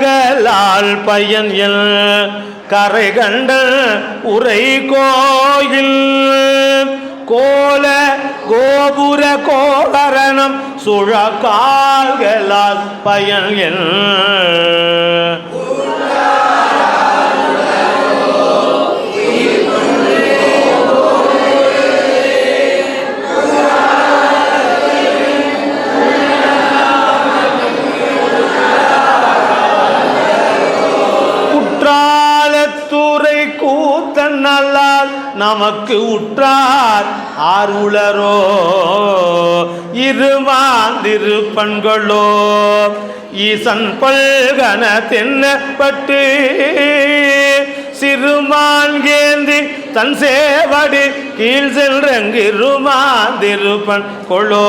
கால்களால் பயன் எல் கரை கண்ட உரை கோயில் கோல கோபுர கோகரணம் சுழக்கால்களால் பயன் எல் நமக்கு உற்றார் ஆர்வுளரோ இருமாந்திருப்பண்களோ ஈசன் பல்கன தென்னப்பட்டு சிறுமான் கேந்தி தன் சேவடி கீழ் செல்றங்கிருமாந்திருப்பன் கொள்ளோ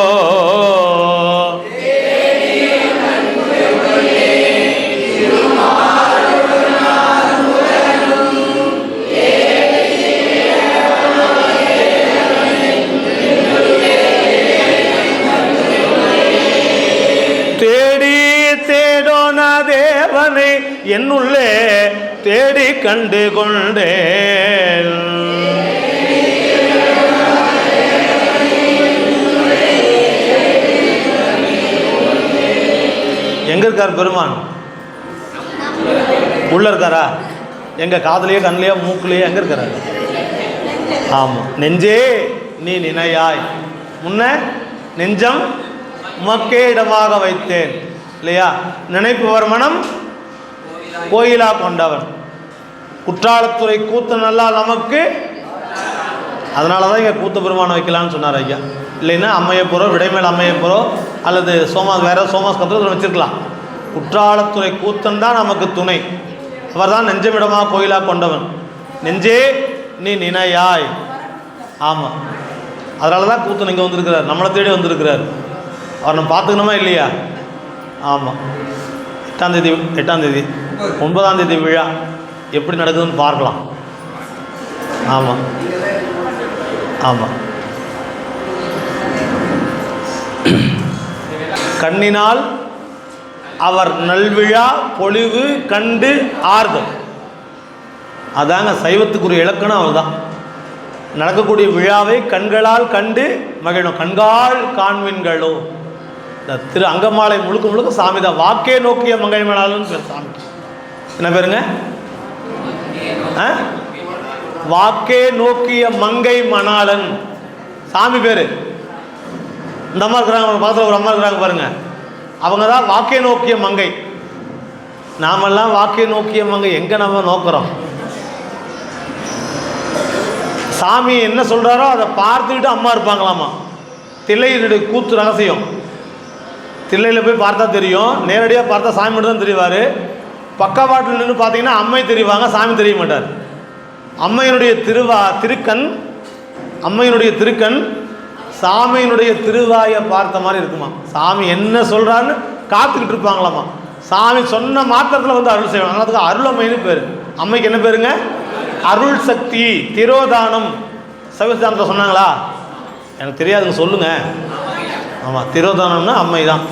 என்னுள்ளே தேடி கண்டு கொண்டேன். எங்க இருக்கார் பெருமான்? உள்ள இருக்காரா? எங்க காதலையோ கண்ணிலையோ மூக்குலையோ எங்க இருக்காரு? ஆமாம் நெஞ்சே நீ நினையாய். முன்ன நெஞ்சம் மக்கே இடமாக வைத்தேன். இல்லையா? நினைப்பு மனம் கோயிலா கொண்டவன். குற்றாலத்துறை கூத்து நல்லா நமக்கு. அதனால தான் இங்கே கூத்து பெருமானை வைக்கலான்னு சொன்னார் ஐயா. இல்லைன்னா அம்மையப்புறம் விடைமேல் அம்மையப்புறம் அல்லது சோமா வேற சோமாஸ் கத்திரத்தில் வச்சிருக்கலாம். குற்றாலத்துறை கூத்தன் தான் நமக்கு துணை. அவர் தான் நெஞ்சமிடமாக கோயிலாக கொண்டவன். நெஞ்சே நீ நினையாய். ஆமாம் அதனால தான் கூத்தன் இங்கே வந்திருக்கிறார். நம்மளை தேடி வந்திருக்கிறார். அவர் நம்ம பார்த்துக்கணுமா இல்லையா? ஆமாம் எட்டாம் தேதி எட்டாம் தேதி. ஒன்பதாம் தேதி விழா எப்படி நடக்குதுன்னு பார்க்கலாம். ஆமாம் ஆமாம் கண்ணினால் அவர் நல்விழா பொழிவு கண்டு ஆறுதல். அதாங்க சைவத்துக்குரிய இலக்கணம் அவர்தான் நடக்கக்கூடிய விழாவை கண்களால் கண்டு மகிழும். கண்கால் காண்மின்களோ திரு அங்கமாலை முழுக்க முழுக்க சாமி தான். வாக்கே நோக்கிய மங்கை சாமி. என்ன பேருங்க? ஆ? வாக்கே நோக்கிய மங்கை மணாளன். சாமி பேரு. இந்த அம்மா இருக்கிறாங்க ஒரு பக்கத்தில் ஒரு அம்மா இருக்கிறாங்க பாருங்க. அவங்க தான் வாக்கே நோக்கிய மங்கை. நாமெல்லாம் வாக்கே நோக்கிய மங்கை. எங்கே நம்ம நோக்கிறோம்? சாமி என்ன சொல்கிறாரோ அதை பார்த்துக்கிட்டு அம்மா இருப்பாங்களாமா. தில்லையினுடைய கூத்து ரகசியம். தில்லையில் போய் பார்த்தா தெரியும். நேரடியாக பார்த்தா சாமி மட்டும் தான் தெரிவார். பக்கவாட்டில் நின்று பார்த்தீங்கன்னா அம்மை தெரிவாங்க சாமி தெரிய மாட்டார். அம்மையினுடைய திருவா திருக்கண் அம்மையினுடைய திருக்கண் சாமியினுடைய திருவாயை பார்த்த மாதிரி இருக்குமா? சாமி என்ன சொல்கிறான்னு காத்துக்கிட்டு இருப்பாங்களாமா? சாமி சொன்ன மாத்திரத்தில் வந்து அருள் செய்வாங்க. அதுக்கு அருளம்மைன்னு பேர். அம்மைக்கு என்ன பேருங்க? அருள் சக்தி திரோதானம். சவிஸ்தானத்தை சொன்னாங்களா? எனக்கு தெரியாதுங்க சொல்லுங்கள் ஆமாம் திரோதானம்னா அம்மை தான்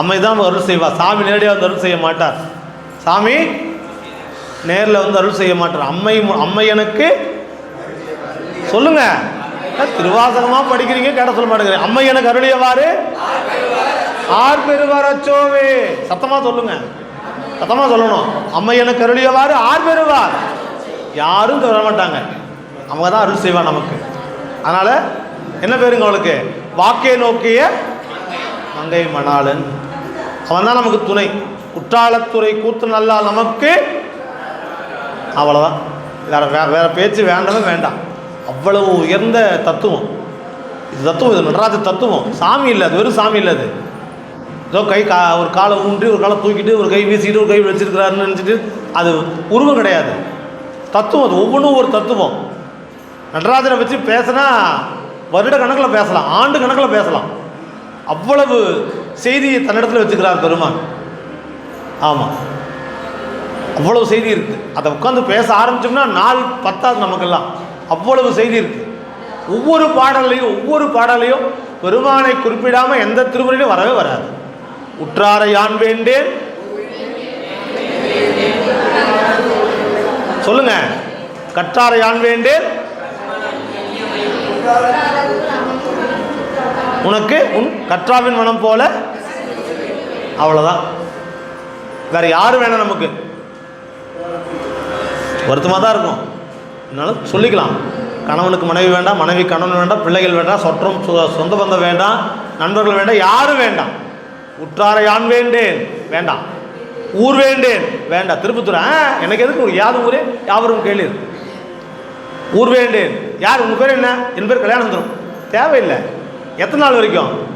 அம்மை தான் அருள் செய்வா. சாமி நேரடியாக வந்து அருள் செய்ய மாட்டார். சாமி நேரில் வந்து அருள் செய்ய மாட்டார். அம்மை அம்மையனுக்கு அம்மை எனக்கு சொல்லுங்க. என்ன திருவாசகமா படிக்கிறீங்க கேட்ட சொல்ல மாட்டேங்கிறீங்க அம்மை எனக்கு அருளியவாறு ஆர் பெறுவார் அச்சோவே. சத்தமா சொல்லுங்க. சத்தமா சொல்லணும். அம்மை எனக்கு அருளியவாறு ஆர் பெறுவார் யாரும் வர மாட்டாங்க. அவங்க தான் அருள் செய்வா நமக்கு. அதனால என்ன பேருங்க அவளுக்கு? வாக்கே நோக்கிய மங்கை மணாளன். அவன் தான் நமக்கு துணை. குற்றாலத்துறை கூத்து நல்லா நமக்கு. அவ்வளோதான் வேறு வே வேறு பேச்சு வேண்டவே வேண்டாம். அவ்வளவு உயர்ந்த தத்துவம். இது தத்துவம் இது நடராஜ தத்துவம். சாமி இல்லை அது வெறும் சாமி இல்லை அது. ஏதோ கை கா ஒரு காலை ஊன்றி ஒரு காலை தூக்கிட்டு ஒரு கை வீசிட்டு ஒரு கை வச்சிருக்கிறாருன்னு நினச்சிட்டு அது உருவம் கிடையாது. தத்துவம் அது ஒவ்வொன்றும் ஒரு தத்துவம். நடராஜனை வச்சு பேசினா வருட கணக்கில் பேசலாம் ஆண்டு கணக்கில் பேசலாம். அவ்வளவு செய்தியை தன்னிடத்தில் வச்சுக்கிறார் பெருமான். ஆமாம் அவ்வளவு செய்தி இருக்குது அதை உட்காந்து பேச ஆரம்பிச்சோம்னா நாள் பத்தாது நமக்கெல்லாம். அவ்வளவு செய்தி இருக்குது ஒவ்வொரு பாடல்லையும் ஒவ்வொரு பாடலையும் பெருமானை குறிப்பிடாமல் எந்த திருமுறையிலும் வரவே வராது. உற்றாரை யான் வேண்டேன்? சொல்லுங்க. கற்றாரை யான் வேண்டேன்? உனக்கு உன் கற்றாவின் மனம் போல? அவ்வளோதான் வேற யாரும் வேணாம் நமக்கு? வருத்தமாக தான் இருக்கும். அதனால சொல்லிக்கலாம். கணவனுக்கு மனைவி வேண்டாம் மனைவி கணவன் வேண்டாம் பிள்ளைகள் வேண்டாம் சொற்றம் சொ- சொந்த பந்தம் வேண்டாம் நண்பர்கள் வேண்டாம் யாரும் வேண்டாம்? உற்றார யான் வேண்டேன் வேண்டாம். ஊர் வேண்டேன் வேண்டாம். திருப்பத்தூர் ஆ எனக்கு எதுக்கு ஒரு யாது ஊரே? யாவரும் கேள்வி ஊர் வேண்டேன். யார்? உங்கள் பேர் என்ன? என் பேர் கல்யாணம் தரும் தேவையில்லை. எத்தனை நாள் வரைக்கும்?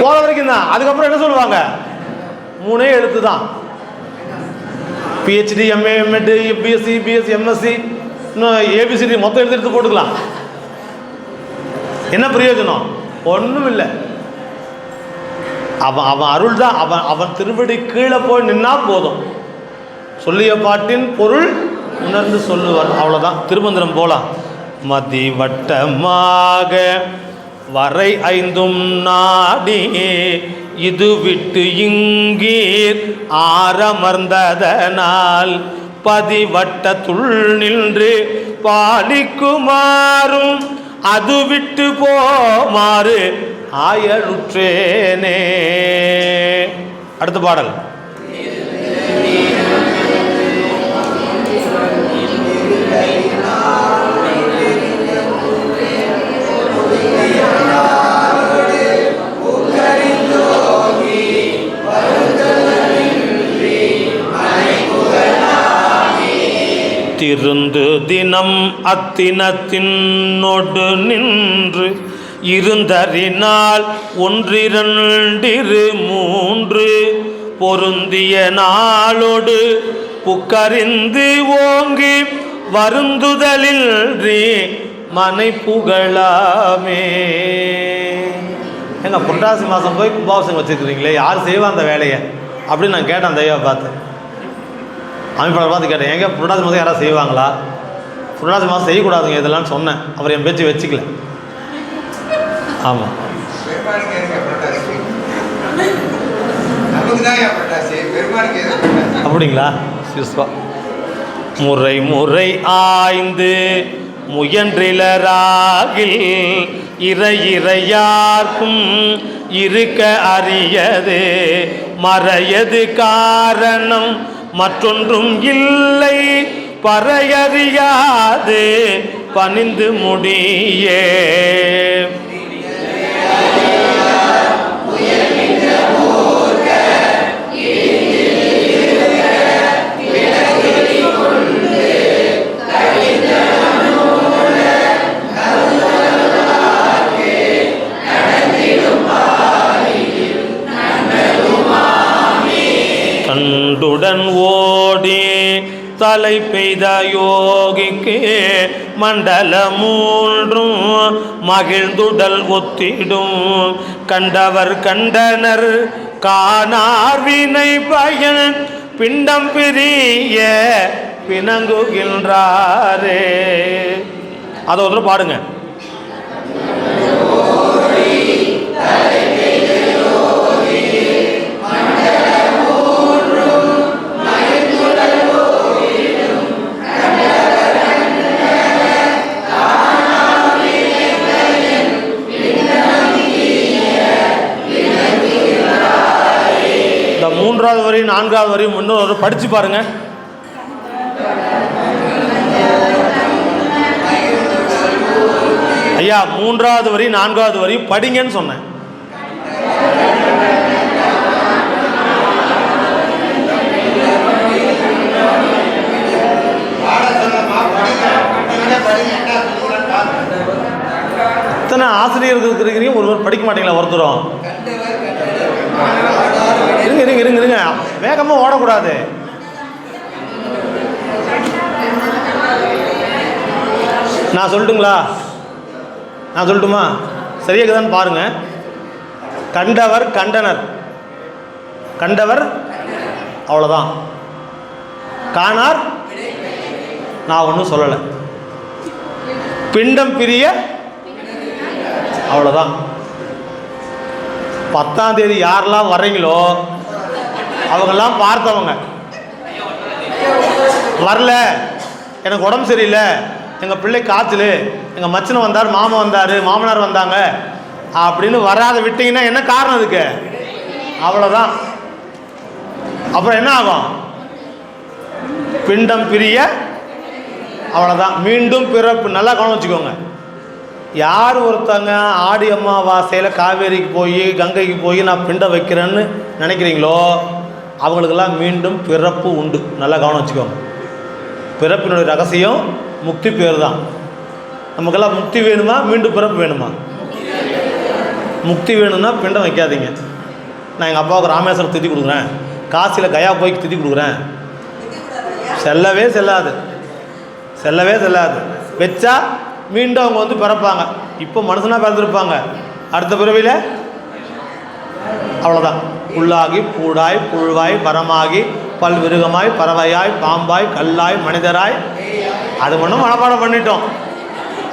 போகிற வரைக்கும் தான். அதுக்கப்புறம் என்ன சொல்லுவாங்க? மூணே எழுத்து தான். PhD MA MEd BSc BSc MSc இன்னும் ஏபிசிடி மொத்தம் எடுத்து எடுத்து போட்டுக்கலாம். என்ன பிரயோஜனம்? ஒன்றும் இல்லை. அவன் அவன் அருள் தான். அவன் அவன் திருவடி கீழே போய் நின்னா போதும். சொல்லிய பாட்டின் பொருள் உணர்ந்து சொல்லுவார். அவ்வளோதான் திருமந்திரம் போலாம். மதி வட்டமாக வரை ஐந்தும் நாடி இது விட்டு இங்கீர் ஆரமர்ந்ததனால் பதிவட்டத்துள் நின்று பாலிக்குமாறும் அது விட்டு போமாறு ஆயலுற்றேனே. அடுத்த பாடல். திருந்து தினம் அத்தினத்தின்னொடு நின்று இருந்தறினால் ஒன்றிரண்டிரு மூன்று பொருந்திய நாளோடு புக்கறிந்து ஓங்கி வருந்துதலில் மனை புகழாமே. ஏங்க புரட்டாசி மாதம் போய் கும்பாபிஷேகம் வச்சுருக்கிறீங்களே யார் செய்வா அந்த வேலையை? அப்படின்னு நான் கேட்டேன் அந்த பார்த்து. அமைப்பாளர் பார்த்து கேட்டேன் எங்கே புரட்டாசி மாதம் யாராவது செய்வாங்களா? புரட்டாசி மாதம் செய்யக்கூடாதுங்க இதெல்லாம் சொன்னேன். அவர் என் பேச்சு வச்சுக்கல. ஆமாம் அப்படிங்களா? சிஸ்வா முறை முறை ஆய்ந்து முயன்றிலராகில் இறை இறையார்க்கும் இருக்க அறியது மறையது காரணம் மற்றொன்றும் இல்லை. பறையறியாது. பணிந்து முடியே. கண்டுடன் ஓடி தலை பெய்த யோகிக்கு மண்டல மூன்றும் மகிழ்ந்துடல் ஒத்திடும். கண்டவர் கண்டனர் காணார் வினை பயன் பிண்டம் பிரிய பிணங்குகின்றாரே. அதை ஒரு பாடுங்க. மூன்றாவது வரி நான்காவது வரி இன்னொரு படிச்சு பாருங்க. ஐயா மூன்றாவது வரி நான்காவது வரி படிங்கன்னு சொன்னேன். இத்தனை ஆசிரியர்கள் இருக்கிறீங்க ஒருவர் படிக்க மாட்டீங்களா ஒருத்தரும்? இருங்க இருங்க இருங்க இருங்க. வேகமாக ஓடக்கூடாது. நான் சொல்லட்டுங்களா? நான் சொல்லட்டுமா? சரியாக்குதான்னு பாருங்க. கண்டவர் கண்டனர். கண்டவர் அவ்வளோதான் காணார் நான் ஒன்றும் சொல்லலை. பிண்டம் பிரிய அவ்வளோதான் பத்தாம் தேதி யாரெல்லாம் வர்றீங்களோ அவங்கெல்லாம் பார்த்தவங்க. வரல. எனக்கு உடம்பு சரியில்லை. எங்கள் பிள்ளை காய்ச்சல். எங்கள் மச்சனை வந்தார் மாமா வந்தார் மாமனார் வந்தாங்க. அப்படின்னு வராத விட்டீங்கன்னா என்ன காரணம் இருக்கு அவ்வளோதான் அப்புறம் என்ன ஆகும்? பிண்டம் பிரிய அவ்வளோதான் மீண்டும் பிறப்பு. நல்லா கவனம் வச்சுக்கோங்க. யார் ஒருத்தங்க ஆடி அம்மாவாசையில் காவேரிக்கு போய் கங்கைக்கு போய் நான் பிண்டம் வைக்கிறேன்னு நினைக்கிறீங்களோ? அவங்களுக்கெல்லாம் மீண்டும் பிறப்பு உண்டு. நல்லா கவனம் வச்சுக்கோங்க. பிறப்பினுடைய ரகசியம் முக்தி பேர் தான். நமக்கெல்லாம் முக்தி வேணுமா? மீண்டும் பிறப்பு வேணுமா? முக்தி வேணும்னா பிண்டம் வைக்காதீங்க. நான் எங்கள் அப்பாவுக்கு ராமேஸ்வரம் திதி கொடுக்குறேன். காசியில் கயா போய் திதி கொடுக்குறேன். செல்லவே செல்லாது. செல்லவே செல்லாது. வச்சா மீண்டும் அவங்க வந்து பிறப்பாங்க. இப்போ மனுஷனாக பிறந்திருப்பாங்க. அடுத்த பிறவியில்? அவ்வளோதான் புல்லாகி பூடாய் புழுவாய் பரமாகி பல்விருகமாய் பறவையாய் பாம்பாய் கல்லாய் மனிதராய். அது மட்டும் மனப்பாடம் பண்ணிட்டோம்.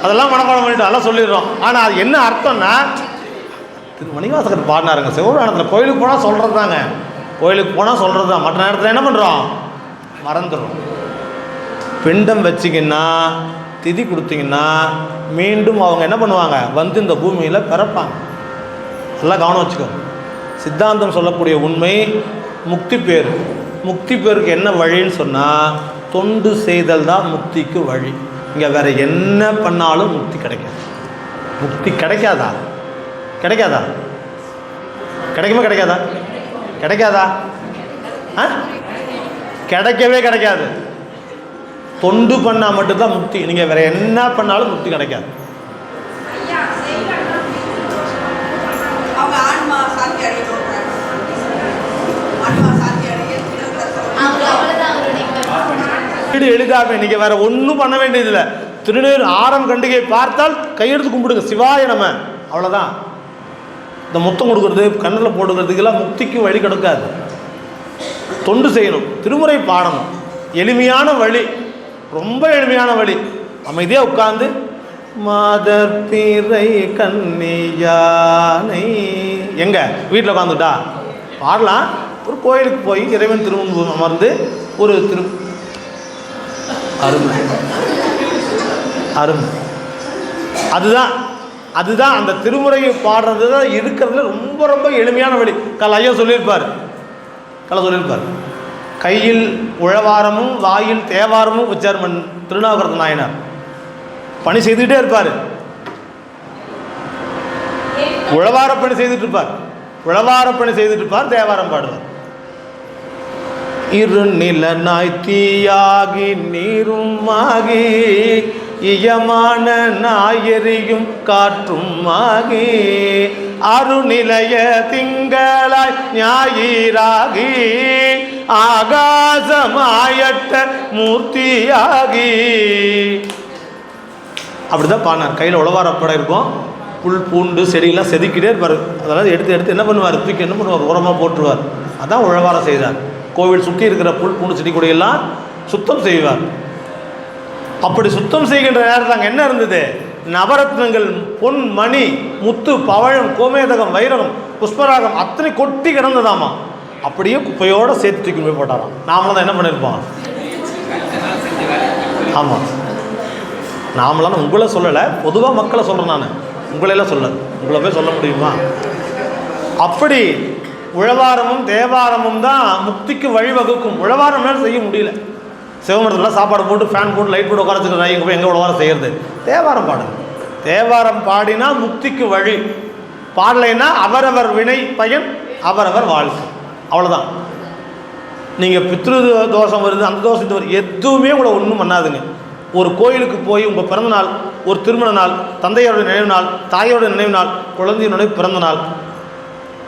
அதெல்லாம் மனப்பாடம் பண்ணிட்டோம். அதெல்லாம் சொல்லிடுறோம். ஆனால் அது என்ன அர்த்தம்னா திரு மணிவாசகர் பாடினாருங்க. சிவபுராணத்தில் கோயிலுக்கு போனால் சொல்கிறது தாங்க கோயிலுக்கு போனால் சொல்கிறது தான் மற்ற நேரத்தில் என்ன பண்ணுறோம் மறந்துடும் பிண்டம் வச்சிங்கன்னா திதி கொடுத்தீங்கன்னா மீண்டும் அவங்க என்ன பண்ணுவாங்க? வந்து இந்த பூமியில் பிறப்பாங்க. நல்லா கவனம் வச்சுக்கோங்க. சித்தாந்தம் சொல்லக்கூடிய உண்மை முக்தி பேர். முக்தி பேருக்கு என்ன வழின்னு சொன்னால் தொண்டு செய்தல் தான் முக்திக்கு வழி. இங்கே வேறு என்ன பண்ணாலும் முக்தி கிடைக்காது. முக்தி கிடைக்காதா? கிடைக்காதா? கிடைக்குமா கிடைக்காதா? கிடைக்காதா? ஆ? கிடைக்கவே கிடைக்காது. தொண்டு பண்ணால் மட்டும்தான் முக்தி. நீங்கள் வேறு என்ன பண்ணாலும் முக்தி கிடைக்காது அவங்க ஆன்மா சாந்தி அடையணும் ஆன்மா சாந்தி அடைய அவங்க அவ்வளவுதான் அவருடைய வீடு எழுதாம நீங்கள் வேற ஒன்றும் பண்ண வேண்டியதில்லை. திருநீர் ஆரம் கண்டிகை பார்த்தால் கையெடுத்து கும்பிடுங்க. சிவாய நம்ம அவ்வளோதான் இந்த முத்தம் கொடுக்கறது கண்ணில் போடுறதுக்கெல்லாம் முக்திக்கும் வழி கிடக்காது. தொண்டு செய்யணும். திருமுறை பாடணும். எளிமையான வழி. ரொம்ப எளிமையான வழி. அமைதியாக உட்காந்து மாதர் திரை கன்னியானை. எங்க? வீட்டில் உட்காந்துட்டா பாடலாம். ஒரு கோயிலுக்கு போய் இறைவன் திரும்ப அமர்ந்து ஒரு திரு அருமை அருமை அதுதான் அதுதான் அந்த திருமுறையை பாடுறது தான் இருக்கிறதுல ரொம்ப ரொம்ப எளிமையான வழி. கல் ஐயா சொல்லியிருப்பார். கலை சொல்லியிருப்பார். கையில் உழவாரமும் வாயில் தேவாரமும் வச்சார் மண் நாயனார். பணி செய்துக்கிட்டே இருப்பார். உழவார பணி செய்துட்டு இருப்பார். உழவார பணி செய்துட்டு இருப்பார் தேவாரம் பாடுவார். இரு நாய் தீயாகி நீரும் ஆகி இயமான நாயறியும் காற்றும் ஆகி அருநிலைய திங்களாய் ஞாயிறாகி ஆகாசமாயட்ட மூர்த்தியாகி. அப்படிதான் பாடினார் கையில் உழவாரப்படம் இருக்கும். புல் பூண்டு செடியெல்லாம் செதுக்கிட்டே இருப்பார். அதெல்லாம் எடுத்து எடுத்து என்ன பண்ணுவார்? தூக்கி என்ன பண்ணுவார்? உரமாக போட்டுருவார். அதான் உழவாரம் செய்தார். கோவில் சுற்றி இருக்கிற புல் பூண்டு செடி கொடியெல்லாம் சுத்தம் செய்வார். அப்படி சுத்தம் செய்கின்ற நேரத்தில் அங்கே என்ன இருந்தது? நவரத்னங்கள் பொன் மணி முத்து பவழம் கோமேதகம் வைரகம் புஷ்பராகம் அத்தனை கொட்டி கிடந்ததாமா? அப்படியே குப்பையோடு சேர்த்து தூக்கி போய் போட்டாராம். நாமளும் தான் என்ன பண்ணியிருப்போம்? ஆமாம் நாமளாம் உங்களை சொல்லலை பொதுவாக மக்களை சொல்கிறேன் நான். உங்களையெல்லாம் சொல்ல உங்களை போய் சொல்ல முடியுமா? அப்படி உழவாரமும் தேவாரமும் தான் முக்திக்கு வழிவகுக்கும். உழவாரம் மேலே செய்ய முடியல. சிவமரத்தில் சாப்பாடு போட்டு ஃபேன் போட்டு லைட் போட்டு உட்காரத்துக்கு இங்கே போய் எங்கே உழவாரம் செய்கிறது தேவாரம் பாடு. தேவாரம் பாடினா முக்திக்கு வழி. பாடலைன்னா அவரவர் வினை பயன் அவரவர் வாழ்க்கை அவ்வளோதான் நீங்கள் பித்ரு தோஷம் வருது அந்த தோஷம் இது வருது எதுவுமே உங்களை ஒன்றும் பண்ணாதுங்க. ஒரு கோயிலுக்கு போய் உங்கள் பிறந்த நாள் ஒரு திருமண நாள் தந்தையோட நினைவு நாள் தாயோட நினைவு நாள் குழந்தையினுடைய பிறந்த நாள்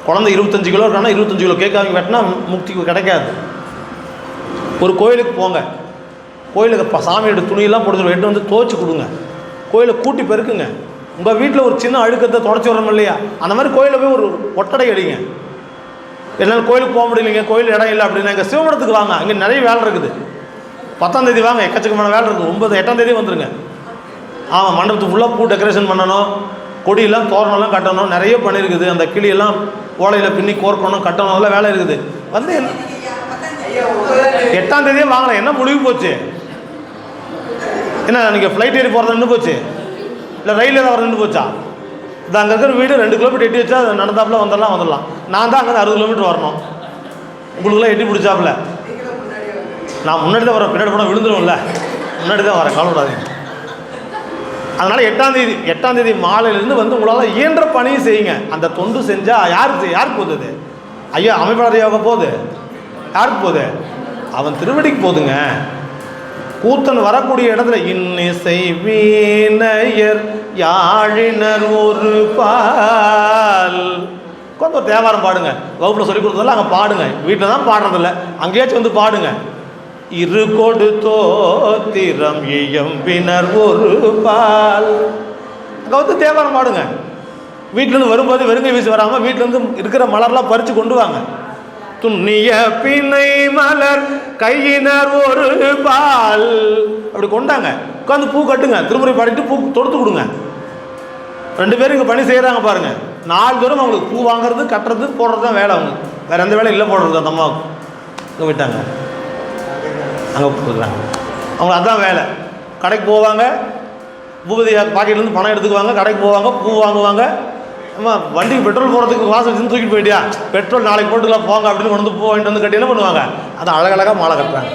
குழந்தை இருபத்தஞ்சு கிலோ இருக்கானா இருபத்தஞ்சு கிலோ கேக் வாங்கி வெட்டினா முக்தி கிடைக்காது. ஒரு கோயிலுக்கு போங்க. கோயிலுக்கு இப்போ சாமியோட துணியெல்லாம் போட்டு எட்டு வந்து துவச்சி கொடுங்க. கோயிலை கூட்டி பெருக்குங்க. உங்கள் வீட்டில் ஒரு சின்ன அழுக்கத்தை தொடச்சி விடணும் இல்லையா? அந்த மாதிரி கோயிலில் போய் ஒரு ஒட்டடை அடிங்க. என்னால் கோயிலுக்கு போக முடியலைங்க கோயில் இடம் இல்லை அப்படின்னா எங்கள் சிவமடத்துக்கு வாங்க. அங்கே நிறைய வேலை இருக்குது. பத்தாம் தேதி வாங்க. எக்கச்சக்கமான வேலை இருக்குது. ஒன்பது எட்டாம் தேதி வந்துருங்க. ஆமாம் மண்டபத்துக்கு ஃபுல்லாக பூ டெக்கரேஷன் பண்ணணும். கொடியெல்லாம் தோரணம்லாம் கட்டணும். நிறைய பண்ணியிருக்குது அந்த கிளியெல்லாம் ஓலையில் பின்னி கோர்க்கணும் கட்டணும். அதெல்லாம் வேலை இருக்குது. வந்து எட்டாம் தேதியே வாங்கலாம் என்ன முடிவு போச்சு? என்ன நீங்கள் ஃப்ளைட் ஏறி போகிறது நின்று போச்சு? இல்லை ரயில் ஏதாவது நின்று போச்சா? இது அங்கே இருக்கிற வீடு ரெண்டு கிலோமீட்டர் எட்டி வச்சா நடந்தாப்புல வந்துடலாம் வந்துடலாம். நான் தான் அங்கே அறுபது கிலோமீட்டர் வரணும். உங்களுக்குலாம் எட்டி பிடிச்சாப்புல. நான் முன்னாடி தான் வரேன். பின்னாடி போனால் விழுந்துரும்ல முன்னாடி தான் வரேன். கவலைப்படாதீங்க. அதனால் எட்டாம் தேதி எட்டாம் தேதி மாலையிலேருந்து வந்து உங்களால் இயன்ற பணியும் செய்யுங்க. அந்த தொண்டு செஞ்சால் யாருக்கு யாருக்கு போகுது ஐயோ ஐயா அமைப்பாளர் யோகா போகுது. யாருக்கு போகுது? அவன் திருவடிக்கு போதுங்க கூத்தன் வரக்கூடிய இடத்துல இன்னிசை வீணையர் யாழினர் ஒரு பால். கொஞ்சம் ஒரு தேவாரம் பாடுங்க. வகுப்பில் சொல்லி கொடுத்ததெல்லாம் அங்கே பாடுங்க. வீட்டில் தான் பாடுறதில்ல. அங்கேயாச்சும் வந்து பாடுங்க. இரு கொடு தோத்திரம் இயம்பினர் ஒரு பால். அங்கே வந்து தேவாரம் பாடுங்க. வீட்டிலேருந்து வரும்போது வெறுங்கை வீசி வராமல் வீட்டிலேருந்து இருக்கிற மலர்லாம் பறித்து கொண்டு வாங்க. துண்ணிய பிணை மலர் கையினர் ஒரு பால். அப்படி கொண்டாங்க. உட்காந்து பூ கட்டுங்க. திருமுறை பாடிட்டு பூ தொடுத்து கொடுங்க. ரெண்டு பேரும் இங்கே பணி செய்கிறாங்க பாருங்க. நாலு தூரம் அவங்களுக்கு பூ வாங்குறது கட்டுறது போடுறது தான் வேலை அவங்க வேறு எந்த வேலை இல்லை போடுறது அந்த அம்மாவுக்கு. இங்கே விட்டாங்க அங்கே கொடுக்குறாங்க அவங்களுக்கு அதுதான் வேலை. கடைக்கு போவாங்க பூபதி பாக்கெட்லேருந்து பணம் எடுத்துக்குவாங்க கடைக்கு போவாங்க பூ வாங்குவாங்க. அம்மா வண்டிக்கு பெட்ரோல் போகிறதுக்கு வாசல் வச்சு தூக்கிட்டு போயிட்டியா? பெட்ரோல் நாளைக்கு போட்டுக்கலாம் போங்க அப்படின்னு கொண்டு வந்து பூ வாங்கிட்டு வந்து கட்டி என்ன பண்ணுவாங்க? அதை அழகழகாக மாலை கட்டுறாங்க.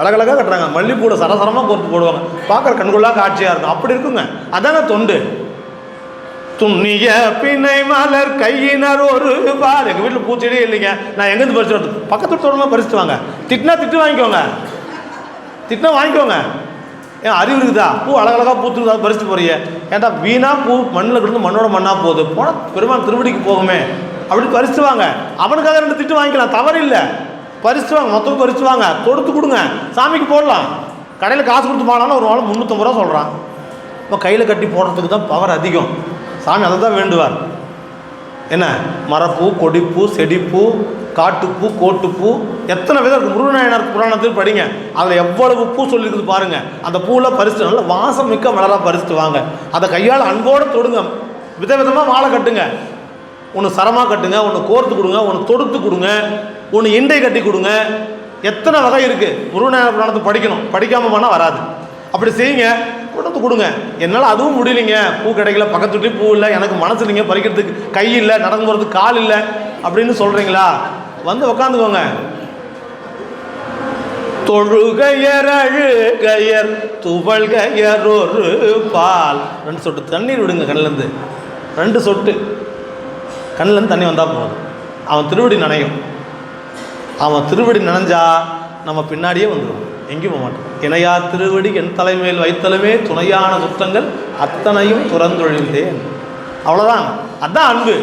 அழகழகாக கட்டுறாங்க. மல்லிப்பூட சரசரமாக கோர்த்து போடுவாங்க. பார்க்குற கண்கொள்ளாக காட்சியாக இருக்கும். அப்படி இருக்குங்க. அதானே தொண்டு. துண்ணிய பிணை மலர் கையினர் ஒரு பார். எங்கள் வீட்டில் பூச்செடியே இல்லைங்க. நான் எங்கேருந்து பறிச்சு பக்கத்து தோட்டமாக பறிச்சுட்டு வாங்க. திட்டினா திட்டு வாங்கிக்கோங்க. திட்டினா வாங்கிக்கோங்க. ஏன் அறிவு இருக்குதா? பூ அழகழகாக பூத்துருக்குதா பறிச்சுட்டு போறீங்க ஏன்டா வீணாக பூ மண்ணில் கிடந்து மண்ணோட மண்ணாக போகுது. போனால் பெருமாள் திருவடிக்கு போகுமே. அப்படி பறிச்சு வாங்க. அவனுக்காக ரெண்டு திட்டு வாங்கிக்கலாம். தவறு இல்லை. பறிச்சு வாங்க. மொத்தம் பறிச்சு வாங்க. கொடுத்து கொடுங்க. சாமிக்கு போடலாம். கடையில் காசு கொடுத்து போனாலும் ஒரு நாள் முந்நூற்றம்பது ரூபா சொல்கிறான் இப்போ கையில் கட்டி போடுறதுக்கு தான் பவர் அதிகம். சாமி அதை தான் வேண்டுவார். என்ன? மரப்பூ கொடிப்பூ செடிப்பூ காட்டுப்பூ கோட்டுப்பூ எத்தனை விதம் இருக்குது முருகநாயனார் புராணத்தில் படிங்க. அதில் எவ்வளவு பூ சொல்லியிருக்குது பாருங்கள் அந்த பூவில் பறிச்சுட்டு நல்ல வாசம் மிக்க மலராக பறிச்சுட்டு வாங்க. அதை கையால் அன்போடு தொடுங்க. விதவிதமாக மாலை கட்டுங்க. ஒன்று சரமாக கட்டுங்க ஒன்று கோர்த்து கொடுங்க ஒன்று தொடுத்து கொடுங்க ஒன்று இண்டை கட்டி கொடுங்க. எத்தனை வகை இருக்குது முருகநாயனார் புராணத்தை படிக்கணும். படிக்காமல் போனால் வராது. அப்படி செய்யுங்க. கொண்டு வந்து கொடுங்க. என்னால் அதுவும் முடியலைங்க. பூ கிடைக்கல பக்கத்து பூ இல்லை எனக்கு மனசு இல்லைங்க பறிக்கிறதுக்கு. கை இல்லை நடந்து போகிறதுக்கு கால் இல்லை அப்படின்னு சொல்கிறீங்களா வந்து உக்காந்துக்கோங்க. தொழுகையர் அழுகையர் துவள்கையர் ஒரு பால். ரெண்டு சொட்டு தண்ணீர் விடுங்க கண்ணிலேருந்து ரெண்டு சொட்டு. கண்ணிலேருந்து தண்ணி வந்தால் போதும். அவன் திருவடி நனையும். அவன் திருவடி நனைஞ்சா நம்ம பின்னாடியே வந்துடும் எங்கேயும் போக மாட்டோம். இணையா திருவடி என் தலைமையில் வைத்தலுமே துணையான குற்றங்கள் அத்தனையும் துறந்தொழிந்தேன். அவ்வளோதான் அதான் அன்பு.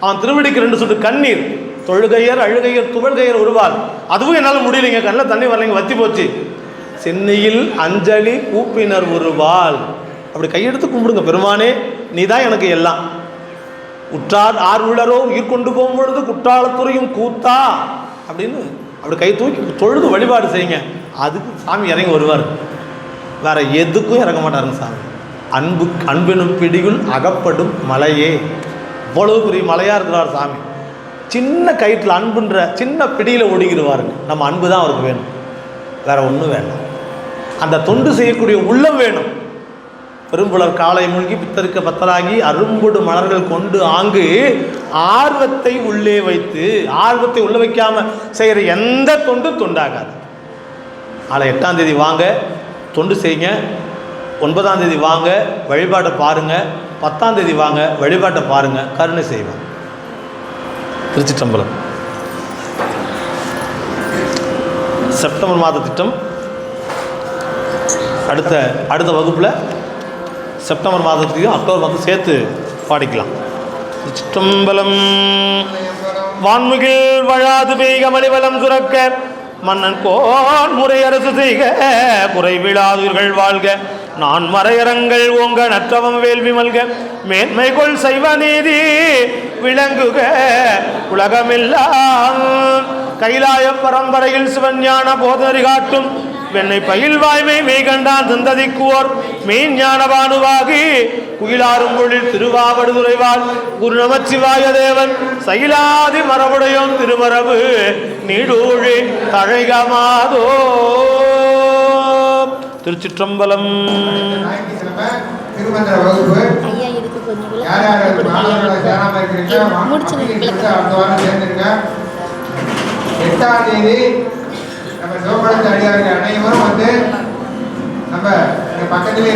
அவன் திருவடிக்கு ரெண்டு சொட்டு கண்ணீர். தொழுகையர் அழுகையர் துவழ்கையர் உருவார். அதுவும் என்னால் முடியலைங்க. கண்ணில் தண்ணி வரலைங்க. வத்தி போச்சு. சென்னையில் அஞ்சலி கூப்பினர் உருவால் அப்படி கையெடுத்து கும்பிடுங்க. பெருமானே நீ தான் எனக்கு எல்லாம். உற்றார் ஆர் உள்ளரோ உயிர் கொண்டு போகும் பொழுது குற்றாலத்துறையும் கூத்தா அப்படின்னு அப்படி கை தூக்கி தொழுது வழிபாடு செய்யுங்க. அதுக்கு சாமி இறங்கி வருவார். வேற எதுக்கும் இறங்க மாட்டாருங்க சாமி. அன்பு அன்பினும் பிடியுள் அகப்படும் மலையே. இவ்வளவு பெரிய மலையாக இருக்கிறார் சாமி. சின்ன கயிற்றில் அன்புன்ற சின்ன பிடியில் ஒடுங்கிடுவாருங்க. நம்ம அன்பு தான் அவருக்கு வேணும். வேற ஒன்றும் வேண்டாம். அந்த தொண்டு செய்யக்கூடிய உள்ளம் வேணும். பெரும்புலர் காலை மூழ்கி பித்தருக்க பத்தராகி அரும்புடு மலர்கள் கொண்டு ஆங்கு ஆர்வத்தை உள்ளே வைத்து ஆர்வத்தை உள்ள வைக்காமல் செய்கிற எந்த தொண்டு தொண்டாகாது. நாளை எட்டாம் தேதி வாங்க தொண்டு செய்யுங்க. ஒன்பதாம் தேதி வாங்க வழிபாட்டை பாருங்க. பத்தாம் தேதி வாங்க வழிபாட்டை பாருங்கள் கருணை செய்வேன் திருச்சி சம்பளம் செப்டம்பர் மாத திட்டம். அடுத்த அடுத்த வகுப்பில் செப்டம்பர் மாதத்துக்கும் அக்டோபர் மாதம் சேர்த்து பாடிக்கலாம். சிற்றம்பலம் வான்முகில் வழாது பெய்க மலிவலம் சுரக்க. மன்னன் கோன் முறையரசு செய்க குறைவிழாதீர்கள் வாழ்க. நான் மறையரங்கள் ஓங்க நற்றவம் வேள்வி மல்க. மேன்மை கொள் செய்வ நீதி விளங்குக. உலகமெல்லாம் கைலாய பரம்பரையில் சிவஞான போதறி காட்டும் வெண்ணை பயில் வாய்மை மெய் கண்டான் சந்ததிக்குவோர் மெயின் ஞானபானுவாகி குயிலாரும் பொழில் திருவாவடுதுறைவாள் குரு நமச்சிவாய தேவன் சைலாதி மரபுடையோன் திருமரபு நீடூழி தழைகமாதோ. திருச்சிற்றம்பலம். திருமந்திர வகுப்பு யார் யார் மாணவர்களை இருக்கிறீங்க வாரம் சேர்ந்துருங்க எட்டாம் தேதி நம்ம சிவபடத்தை அடியார்கள் அனைவரும் வந்து நம்ம பக்கத்திலே